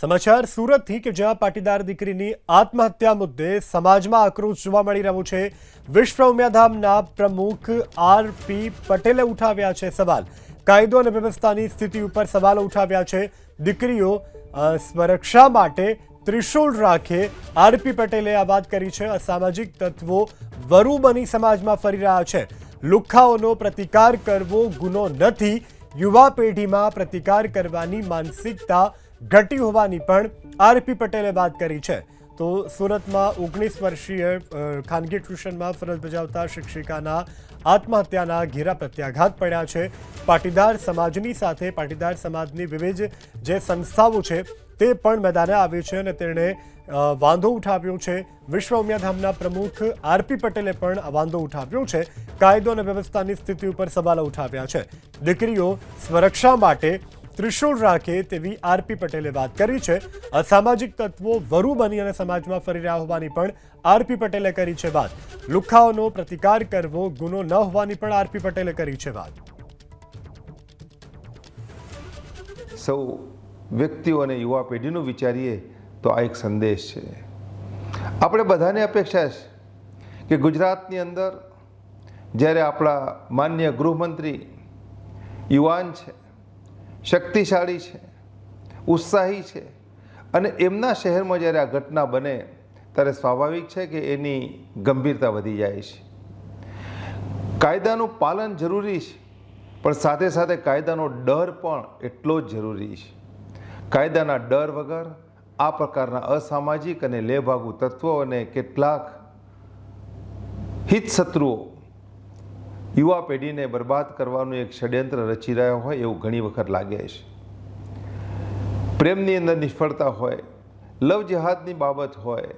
સમાચાર સુરતથી કે જ્યાં પાટીદાર દીકરીની આત્મહત્યા મુદ્દે સમાજમાં આક્રોશ જોવા મળી રહ્યો છે, વિશ્વ ઉમિયાધામના પ્રમુખ આર પી પટેલે ઉઠાવ્યા છે સવાલ. કાયદો અને વ્યવસ્થાની સ્થિતિ ઉપર સવાલો ઉઠાવ્યા છે. દીકરીઓ સ્વરક્ષા માટે ત્રિશૂળ રાખે. આરપી પટેલે આ વાત કરી છે. અસામાજિક તત્વો વરુ બની સમાજમાં ફરી રહ્યા છે. લુખ્ખાઓનો પ્રતિકાર કરવો ગુનો નથી. યુવા પેઢીમાં પ્રતિકાર કરવાની માનસિકતા ઘટી હોવાની પણ આરપી પટેલે વાત કરી છે. તો સુરતમાં ઓગણીસ વર્ષીય ખાનગી ટ્યુશનમાં ફરજ બજાવતા શિક્ષિકાના આત્મહત્યાના ઘેરા પ્રત્યાઘાત પડ્યા છે. પાટીદાર સમાજની સાથે પાટીદાર સમાજની વિવિધ જે સંસ્થાઓ છે તે પણ મેદાને આવી છે અને તેણે વાંધો ઉઠાવ્યો છે. વિશ્વ ઉમિયાધામના પ્રમુખ આરપી પટેલે પણ વાંધો ઉઠાવ્યો છે. કાયદો અને વ્યવસ્થાની સ્થિતિ ઉપર સવાલો ઉઠાવ્યા છે. દીકરીઓ સ્વરક્ષા માટે ત્રિશૂળ રાખે તેવી આરપી પટેલે વાત કરી છે. અસામાજિક તત્વો વરુ બની અને સમાજમાં ફરી રહ્યા હોવાની પણ આરપી પટેલે કરી છે વાત. લુખાઓનો પ્રતિકાર કરવો, ગુનો ન હોવાની પણ આરપી પટેલે કરી છે વાત. સૌ વ્યક્તિઓ અને યુવા પેઢીનું વિચારીએ તો આ એક સંદેશ છે. આપણે બધાને અપેક્ષા છે કે ગુજરાતની અંદર જ્યારે આપણા માન્ય ગૃહમંત્રી યુવાન છે શક્તિશાળી છે, ઉત્સાહી છે. અને એમના શહેરમાં જ્યારે આ ઘટના બને, ત્યારે સ્વાભાવિક છે કે એની ગંભીરતા વધી જાય છે. કાયદાનું પાલન જરૂરી છે, પણ સાથે સાથે કાયદાનો ડર પણ એટલો જ જરૂરી છે. કાયદાના ડર વગર આ પ્રકારના અસામાજિક અને લેભાગુ તત્વો અને કેટલાક હિતશત્રુઓ યુવા પેઢીને બરબાદ કરવાનું એક ષડયંત્ર રચી રહ્યા હોય એવું ઘણી વખત લાગે છે. પ્રેમની અંદર નિષ્ફળતા હોય લવ જેહાદની બાબત હોય